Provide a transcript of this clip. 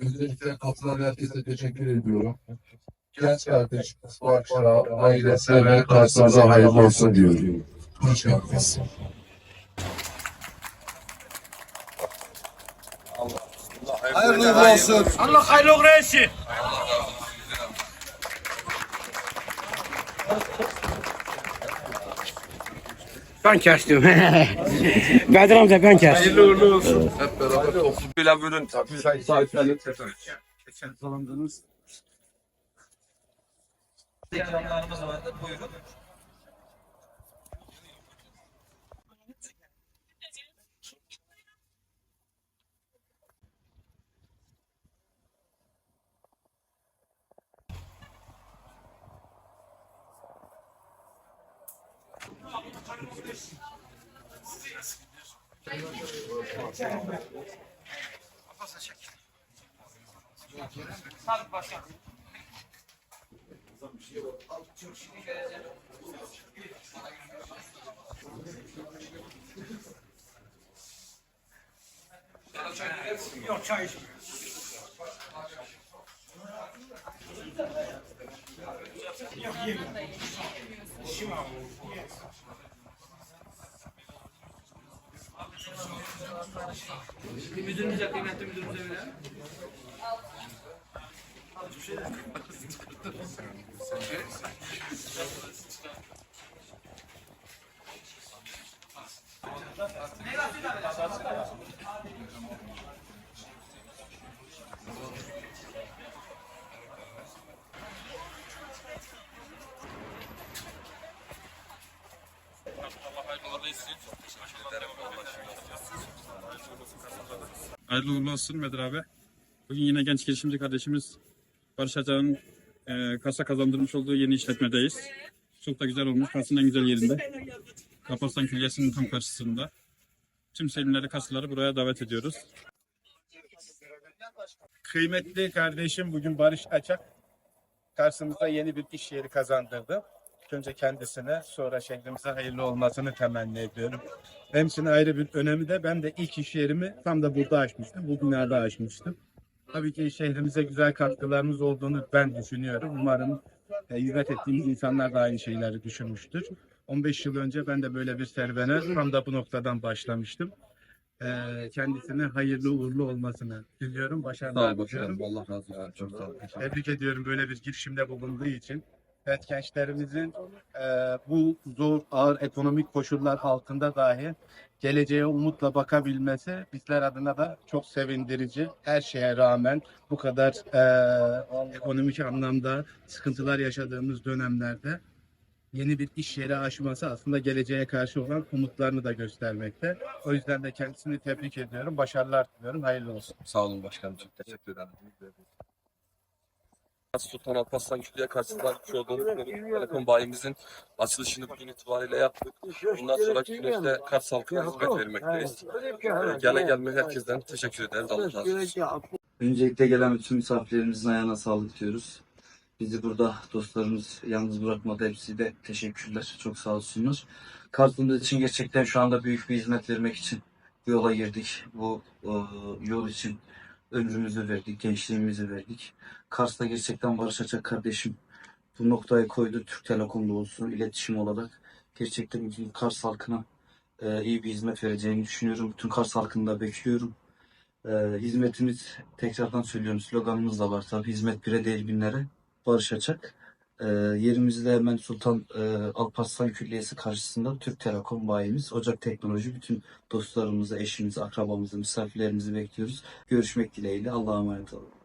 Öncelikle katılan herkese teşekkür ediyorum. Genç kardeşimiz bu akşam ailesine ve karşınıza hayırlı olsun diyorum. Hoş geldiniz. Hayırlı uğurlu olsun. Allah hayırlı uğurlu etsin. Ben kestim. Bedir amca ben kestim. Hayırlı uğurlu olsun. Hep beraber olsun. Böyle bölün tabii. Sahiplenin. İkramlarımız vardı. Buyurun. Yok çay içmiyor. Yok yemiyor. İşim abi. Müdürümüze, kıymetli müdürümüze verelim. Hayırlı uğurlu olsun Bedir abi. Bugün yine genç girişimci kardeşimiz Barış Haca'nın e, kasa kazandırmış olduğu yeni işletmedeyiz. Çok da güzel olmuş. Kasının en güzel yerinde. Kapastan Külliyesi'nin tam karşısında. Tüm selimleri, kasaları buraya davet ediyoruz. Kıymetli kardeşim bugün Barış Açak karşımıza yeni bir iş yeri kazandırdı. Önce kendisine sonra şehrimize hayırlı olmasını temenni ediyorum. Benim için ayrı bir önemi de ben de ilk iş yerimi tam da burada açmıştım. Bu binada açmıştım. Tabii ki şehrimize güzel katkılarımız olduğunu ben düşünüyorum. Umarım e, hizmet ettiğimiz insanlar da aynı şeyleri düşünmüştür. 15 yıl önce ben de böyle bir serüvene tam da bu noktadan başlamıştım. E, kendisine hayırlı uğurlu olmasını diliyorum. Başarılar diliyorum. Allah razı olsun. Çok sağ olun. Tebrik ediyorum böyle bir girişimde bulunduğu için. Evet gençlerimizin e, bu zor ağır ekonomik koşullar altında dahi geleceğe umutla bakabilmesi bizler adına da çok sevindirici. Her şeye rağmen bu kadar e, ekonomik anlamda sıkıntılar yaşadığımız dönemlerde yeni bir iş yeri açması aslında geleceğe karşı olan umutlarını da göstermekte. O yüzden de kendisini tebrik ediyorum. Başarılar diliyorum. Hayırlı olsun. Sağ olun başkanım. Çok teşekkür ederim. Sultan Alparslan Külliye karşısında açmış olduğumuz Telekom bayimizin açılışını bugün itibariyle yaptık. Bundan sonra süreçte Kars halkına hizmet vermekteyiz. Ee, Gele gelme herkesten teşekkür ederiz. Allah razı olsun. Öncelikle gelen bütün misafirlerimizin ayağına sağlık diyoruz. Bizi burada dostlarımız yalnız bırakmadı. Hepsi de teşekkürler. Çok sağ olsunlar. Kartımız için gerçekten şu anda büyük bir hizmet vermek için bu yola girdik. Bu e, yol için ömrümüzü verdik, gençliğimizi verdik. Kars'ta gerçekten Barış Açak kardeşim bu noktayı koydu. Türk Telekom'da olsun iletişim olarak. Gerçekten bütün Kars halkına e, iyi bir hizmet vereceğini düşünüyorum. Bütün Kars halkını da bekliyorum. Ee, hizmetimiz tekrardan söylüyorum sloganımız da var tabii hizmet bire değil binlere Barış Açak. Ee, yerimizde hemen Sultan e, Alparslan Külliyesi karşısında Türk Telekom bayimiz Ocak Teknoloji bütün dostlarımızı, eşimizi, akrabamızı, misafirlerimizi bekliyoruz. Görüşmek dileğiyle Allah'a emanet olun.